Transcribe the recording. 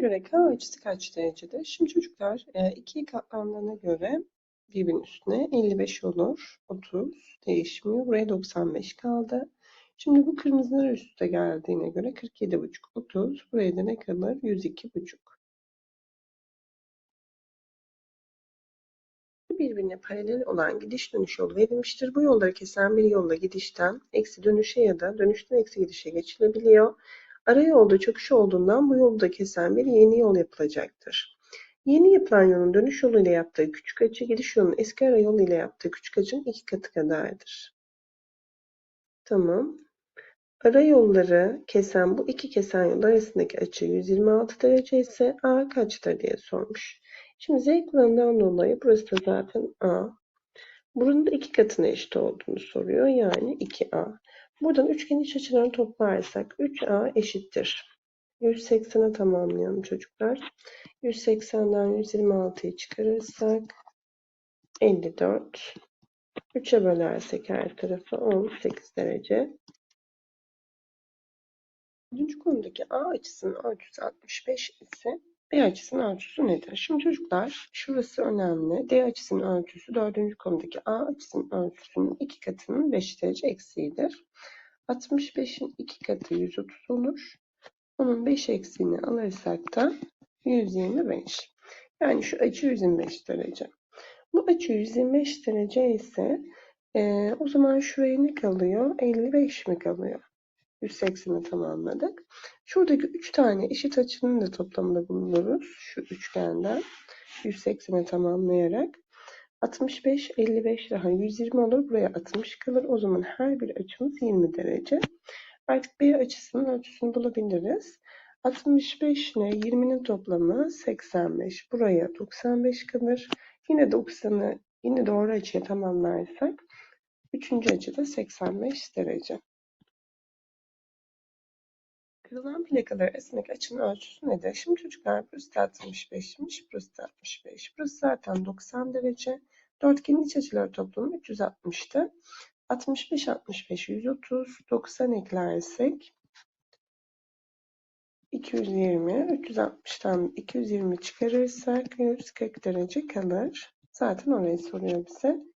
göre K açısı kaç derecedir? Şimdi çocuklar e, ikiye katlandığına göre birbirinin üstüne 55 olur. 30 değişmiyor. Buraya 95 kaldı. Şimdi bu kırmızılar üstte geldiğine göre 47,5 30. Buraya da ne kalır? 102,5. birbirine paralel olan gidiş dönüş yolu verilmiştir. Bu yolları kesen bir yolla gidişten eksi dönüşe ya da dönüşten eksi gidişe geçilebiliyor. Ara yolda çöküş olduğundan bu yolu da kesen bir yeni yol yapılacaktır. Yeni yapılan yolun dönüş yoluyla yaptığı küçük açı gidiş yolunun eski ara yolu ile yaptığı küçük açının iki katı kadardır. Tamam. Ara yolları kesen bu iki kesen yol arasındaki açı 126 derece ise A kaçtır diye sormuş. Şimdi z kuralından dolayı burası da zaten A. Buranın da iki katına eşit olduğunu soruyor. Yani 2A. Buradan üçgen iç açılarını toplarsak 3A eşittir. 180'e tamamlayalım çocuklar. 180'den 126'yı çıkarırsak 54. 3'e bölersek her tarafı 18 derece. Dördüncü konudaki A açısının ölçüsü 65 ise D açısının ölçüsü nedir? Şimdi çocuklar şurası önemli. D açısının ölçüsü dördüncü konudaki A açısının ölçüsünün iki katının 5 derece eksiğidir. 65'in iki katı 130 olur. Onun 5 eksiğini alırsak da 125. Yani şu açı 125 derece. Bu açı 125 derece ise e, o zaman şuraya ne kalıyor? 55 mi kalıyor? 180'i tamamladık. Şuradaki 3 tane eşit açının da toplamında bulunuruz. Şu üçgenden 180'e tamamlayarak 65, 55 daha 120 olur. Buraya 60 kalır. O zaman her bir açımız 20 derece. Artık bir açısının ölçüsünü bulabiliriz. 65 ile 20'nin toplamı 85. Buraya 95 kalır. Yine 90'ı yine doğru açıya tamamlarsak üçüncü açı da 85 derece. Kırılan plakalar arasındaki açının ölçüsü nedir? Şimdi çocuklar burası da 65'miş, burası da 65. Burası zaten 90 derece. Dörtgenin iç açıları toplamı 360'tı. 65, 65, 130, 90 eklersek 220, 360'tan 220 çıkarırsak 140 derece kalır. Zaten orayı soruyor bize.